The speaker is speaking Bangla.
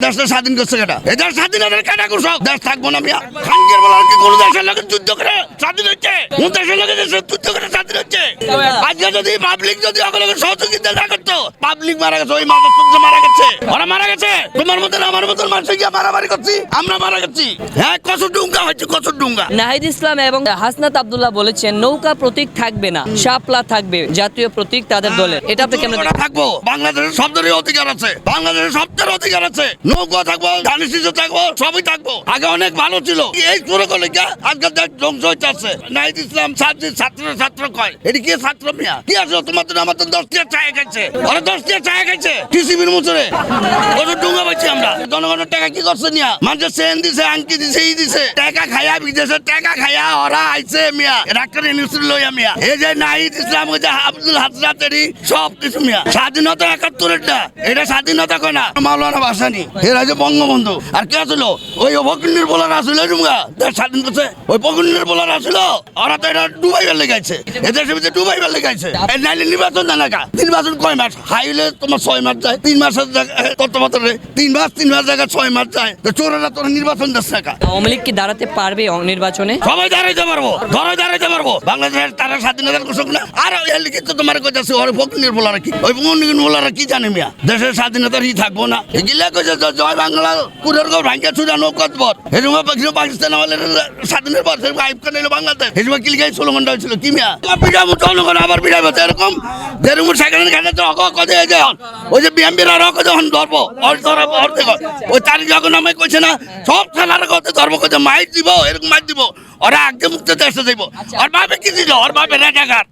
দেশটা স্বাধীন করছে কেটা? এদের স্বাধীনতার কেটা করছ? দেশ থাকব না মিয়া। খাঙ্গের বলার কি কোনো দেশের লোকের যুদ্ধ করে স্বাধীন হচ্ছে কোন দেশের লোকের যুদ্ধ করে স্বাধীন আজকে যদি পাবলিক যদি সহযোগিতা না করতো পাবলিক মারা গেছে ওই মাথা সূর্য মারা গেছে। ওরা মারা গেছে। তোমার মতন আমার মতন মানুষ গিয়ে মারামারি করছি? আমরা মারা গেছি। হ্যাঁ কত ডুঙ্গা হচ্ছে কত ডুঙ্গা। নাহিদ ইসলাম এবং হাসনাত আব্দুল্লাহ বলেছেন নৌকা প্রতীক থাকবে না শাপলা থাকবে জাতীয় প্রতীক তাদের দলের এটা আপনি কেমন থাকব। বাংলাদেশের শব্দেরই অধিকার আছে। বাংলাদেশের শব্দের অধিকার আছে। নৌকা থাকব ধানি শিশু থাকব সবই থাকব। আগে অনেক ভালো ছিল। এই শুরু করলে কি আজকে ধ্বংস হইতে আছে নাহিদ ইসলাম ছাত্র ছাত্র ছাত্র কয় এটি কি ছাত্র মিয়া। কি আমার তো দশ টিয়া চায় খাইছে ওরা দশ চায় খাইছে কৃষিবির মুচরে কত ডুঙ্গা আমরা। জনগণের টাকা কি করছে নিয়া মানুষের সেন দিছে আংকি দিছে, ই দিছে। টাকা টাকা ওরা আইছে মিয়া। ডাক্তার মিয়া। এই যে নাহিদ ইসলাম যে আব্দুল সব কিছু মিয়া। স্বাধীনতা এটা স্বাধীনতা কয় না? মাওলানা ভাসানি, এরা যে বঙ্গবন্ধু। আর কে আসলো ওই অভকিন্নির বলার আসলো দেশ স্বাধীন করছে ওই পকিন্নির বলার আসলো ওরা তো এটা ডুবাইবার লেগাইছে এদের ডুবাইবার লেগাইছে নাইলে নির্বাচন জানা কা নির্বাচন কয় মাস? হাইলে তোমার ছয় মাস যায়। তিন মাসের কত বছরে তিন মাস তিন মাস জায়গায় ছয় মাস যায়। তো চোরেরা তোর নির্বাচন দিচ্ছে না কা আওয়ামী লীগ কি দাঁড়াতে পারবে নির্বাচনে? সবাই দাঁড়াইতে পারব। ধরে দাঁড়াইতে পারব। বাংলাদেশের তারা স্বাধীনতার ঘোষক না। আর এর লিখিত তো তোমার কইতাছে ওর ফকির বলারা কি? ওই ফকির বলারা কি জানে মিয়া? দেশের স্বাধীনতার ই থাকব না। এগুলা কইছে জয় বাংলা কুরের গো ভাঙ্গা চুরা নৌকত এরকম পাকিস্তান পাকিস্তান আমাদের স্বাধীনের করে নিল বাংলাদেশ কি লিখাই ষোলো ঘণ্টা হয়েছিল? কি মিয়া? পিঠা মুঠ জনগণ আবার বিড়াই বলতে এরকম যেরকম সাইকেলের কাছে তো কদে যখন ওই যে বিএমপির আর অক যখন ধরব অর ধরব অর দেখ ওই তার যখন আমায় কইছে না সব থানার কথা ধরব কইছে মাইর দিব এরকম মাইর দিব। ওরা আগে মুক্ত দেশে যাইব। আর বাপে কি দিল? ওর বাপে রেজাকার।